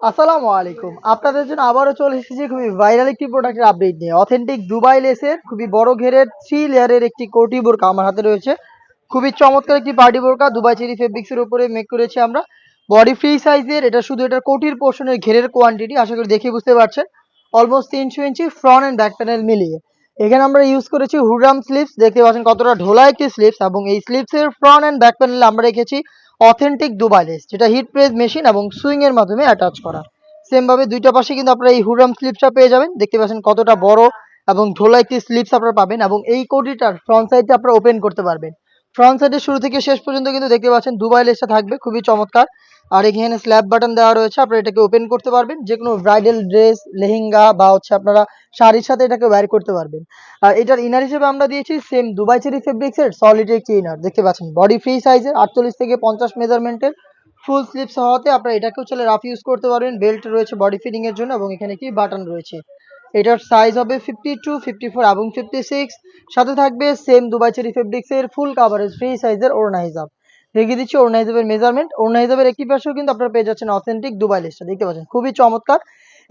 আসসালামু আলাইকুম। আপনাদের জন্য আবারও চলে এসেছি খুবই ভাইরাল একটি প্রোডাক্টের আপডেট নিয়ে। অথেন্টিক দুবাই লেসের খুবই বড় ঘেরের থ্রি লেয়ারের একটি কোটি বোরকা আমার হাতে রয়েছে। খুবই চমৎকার একটি পার্টি বোরকা দুবাই চেরি ফেব্রিক্সের উপরে মেক করেছি আমরা। বডি ফ্রি সাইজের এটা শুধু এটার কোটির পোর্শনের ঘেরের কোয়ান্টিটি আশা করি দেখে বুঝতে পারছেন। অলমোস্ট তিনশো inch front and back panel মিলিয়ে। এখানে আমরা ইউজ করেছি হুডরাম স্লিপস দেখতে পাচ্ছেন কতটা ঢোলা একটি স্লিপস এবং এই স্লিপসের ফ্রন্ট অ্যান্ড ব্যাক প্যানেলে আমরা রেখেছি অথেন্টিক দুবাই লেস যেটা হিট প্রেস মেশিন এবং সুইং এর মাধ্যমে অ্যাটাচ করা। সেম ভাবে দুইটা পাশে কিন্তু আপনারা এই হুরাম স্লিপসটা পেয়ে যাবেন। দেখতে পাচ্ছেন কতটা বড় এবং ঢোলা একটি স্লিপস আপনারা পাবেন এবং এই কোটিটার ফ্রন্ট সাইডটা আপনারা ওপেন করতে পারবেন। ফ্রন্ট সাইডের শুরু থেকে শেষ পর্যন্ত কিন্তু দেখতে পাচ্ছেন দুবাই লেসটা থাকবে, খুবই চমৎকার। আর এখানে স্ল্যাব বাটন দেওয়া রয়েছে, আপনারা এটাকে ওপেন করতে পারবেন। যে কোনো ব্রাইডাল ড্রেস লেহেঙ্গা বা হচ্ছে আপনারা শাড়ির সাথে এটাকে ওয়্যার করতে পারবেন। আর এটার ইনার হিসেবে আমরা দিয়েছি সেম দুবাই চেরি ফেব্রিক্সের সলিড একটি ইনার দেখতে পাচ্ছেন। বডি ফ্রি সাইজের আটচল্লিশ থেকে পঞ্চাশ মেজারমেন্টের ফুল স্লিপস হওয়াতে আপনারা এটাকেও চলে রাফ ইউজ করতে পারবেন। বেল্ট রয়েছে বডি ফিটিং এর জন্য এবং এখানে কি বাটন রয়েছে। এটার সাইজ হবে ফিফটি টু ফিফটি ফোর এবং ফিফটি সিক্স সাথে থাকবে সেম দুবাই চেরি ফেব্রিক্স এর ফুল কাভারেজ ফ্রি সাইজের ওড়না হিসাব দেখিয়ে দিচ্ছি ওড়না হিসাবের মেজারমেন্ট ওড়না হিসাবের একটি পাশেও কিন্তু আপনারা পেয়ে যাচ্ছেন অথেন্টিক দুবাই লিস্টটা দেখতে পাচ্ছেন? খুবই চমৎকার।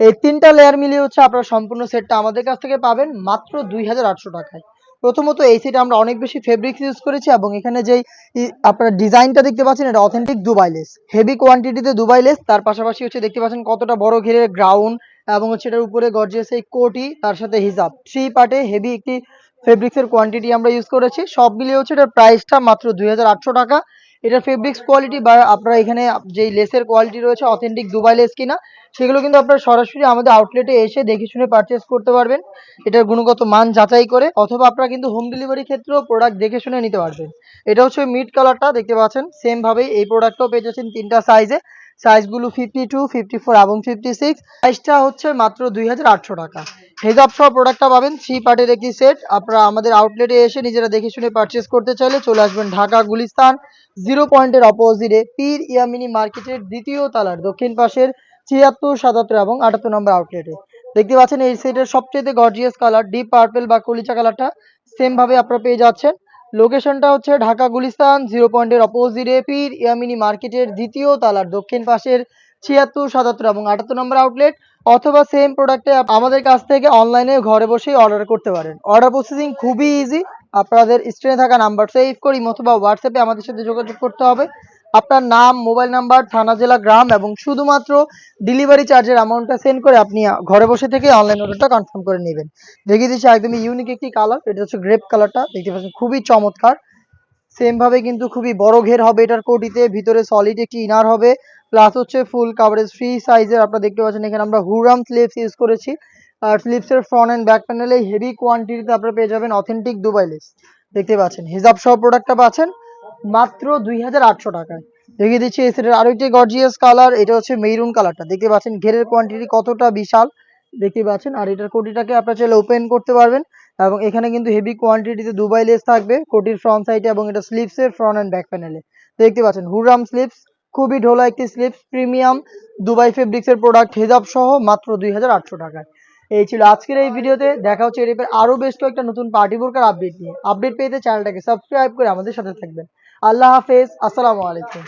এই তিনটা লেয়ার মিলিয়ে হচ্ছে আপনারা সম্পূর্ণ সেটটা আমাদের কাছ থেকে পাবেন মাত্র দুই হাজার আটশো টাকায়। প্রথমত এই সেটে আমরা অনেক বেশি ফেব্রিক্স ইউজ করেছি এবং এখানে যেই আপনার ডিজাইনটা দেখতে পাচ্ছেন, এটা অথেন্টিক দুবাই লেস হেভি কোয়ান্টিটিতে দুবাই লেস তার পাশাপাশি হচ্ছে দেখতে পাচ্ছেন কতটা বড় ঘিরে গ্রাউন্ড এবং হচ্ছে এটার উপরে গর্জিয়াস এই কোটি, তার সাথে হিজাব। থ্রি পার্টে হেভি একটি ফেব্রিক্সের কোয়ান্টিটি আমরা ইউজ করেছি। সব মিলিয়ে হচ্ছে এটার প্রাইসটা মাত্র দুই হাজার আটশো টাকা। এটার ফেব্রিক্স কোয়ালিটি বা আপনারা এখানে যেই লেসের কোয়ালিটি রয়েছে অথেন্টিক দুবাই লেস কিনা, সেগুলো কিন্তু আপনারা সরাসরি আমাদের আউটলেটে এসে দেখে শুনে পারচেস করতে পারবেন। এটার গুণগত মান যাচাই করে, অথবা আপনারা কিন্তু হোম ডেলিভারি ক্ষেত্রেও প্রোডাক্ট দেখে শুনে নিতে পারবেন। এটা হচ্ছে মিড কালারটা দেখতে পাচ্ছেন সেম ভাবে এই প্রোডাক্টটাও পেয়ে যাচ্ছেন তিনটা সাইজে সাইজগুলো ফিফটি টু ফিফটি ফোর এবং ফিফটি সিক্স প্রাইসটা হচ্ছে মাত্র দুই হাজার আটশো টাকা। হেজাব সহ প্রোডাক্টটা পাবেন থ্রি পার্টের একটি সেট আপনারা আমাদের আউটলেটে এসে নিজেরা দেখে শুনে পারচেস করতে চাইলে চলে আসবেন ঢাকা, গুলিস্তান জিরো পয়েন্টের অপোজিটে পীর ইয়ামিনী মার্কেটের দ্বিতীয় তালার দক্ষিণ পাশের ছিয়াত্তর, সাতাত্তর এবং আটাত্তর নম্বর আউটলেটে দেখতে পাচ্ছেন এই সেটের সবচেয়ে গর্জিয়াস কালার ডিপ পার্পেল বা কলিচা কালারটা সেম ভাবে আপনারা পেয়ে যাচ্ছেন। লোকেশনটা হচ্ছে ঢাকা, গুলিস্তান জিরো পয়েন্টের অপোজিটে পীর ইয়ামিনী মার্কেটের দ্বিতীয় তালার দক্ষিণ পাশের ছিয়াত্তর, সাতাত্তর এবং আটাত্তর নম্বর আউটলেট অথবা সেম প্রোডাক্টে আমাদের কাছ থেকে অনলাইনে ঘরে বসেই অর্ডার করতে পারেন। অর্ডার প্রসেসিং খুবই ইজি আপনাদের স্ক্রিনে থাকা নাম্বার সেভ করি অথবা হোয়াটসঅ্যাপে আমাদের সাথে যোগাযোগ করতে হবে। আপনার নাম মোবাইল নাম্বার থানা, জেলা, গ্রাম এবং শুধুমাত্র ডেলিভারি চার্জের অ্যামাউন্টটা সেন্ড করে আপনি ঘরে বসে থেকে অনলাইন অর্ডারটা কনফার্ম করে নেবেন। দেখিয়ে দিচ্ছি একদমই ইউনিক একটি কালার এটা হচ্ছে গ্রেপ কালারটা দেখতে পাচ্ছেন খুবই চমৎকার। সেম ভাবে কিন্তু খুবই বড় ঘের হবে এটার কোটিতে, ভিতরে সলিড একটি ইনার হবে প্লাস হচ্ছে ফুল কাভারেজ ফ্রি সাইজের আপনারা দেখতে পাচ্ছেন, এখানে আমরা হুরাম স্লিপস ইউজ করেছি। আর স্লিপসের ফ্রন্ট অ্যান্ড ব্যাক প্যানেলে হেভি কোয়ান্টিটিতে আপনারা পেয়ে যাবেন অথেন্টিক দুবাই লেস দেখতে পাচ্ছেন হিজাব সহ প্রোডাক্টটা পাচ্ছেন মাত্র দুই হাজার আটশো টাকায়। দেখিয়ে দিচ্ছি এই সেটের আরও একটি গর্জিয়াস কালার এটা হচ্ছে মেরুন কালারটা দেখতে পাচ্ছেন, ঘেরের কোয়ান্টিটি কতটা বিশাল। দেখতে পাচ্ছেন, আর এটার কোটিটাকে আপনারা চাইলে ওপেন করতে পারবেন। এবং এখানে কিন্তু হেভি কোয়ান্টিটিতে দুবাই লেস থাকবে, কোটির ফ্রন্ট সাইডে এবং এটা স্লিপসের ফ্রন্ট অ্যান্ড ব্যাক প্যানেলে দেখতে পাচ্ছেন হুরাম স্লিপস খুবই ঢোলা একটি স্লিপস প্রিমিয়াম দুবাই ফেব্রিক্সের প্রোডাক্ট হেজাব সহ মাত্র দুই হাজার আটশো টাকায়। এই ছিল আজকের এই ভিডিওতে, দেখা হচ্ছে এই টাইপের আরও বেশ কয়েকটা নতুন পার্টি বোরকার আপডেট নিয়ে। আপডেট পেতে চ্যানেলটাকে সাবস্ক্রাইব করে আমাদের সাথে থাকবেন। আল্লাহ হাফেজ, আসসালামু আলাইকুম।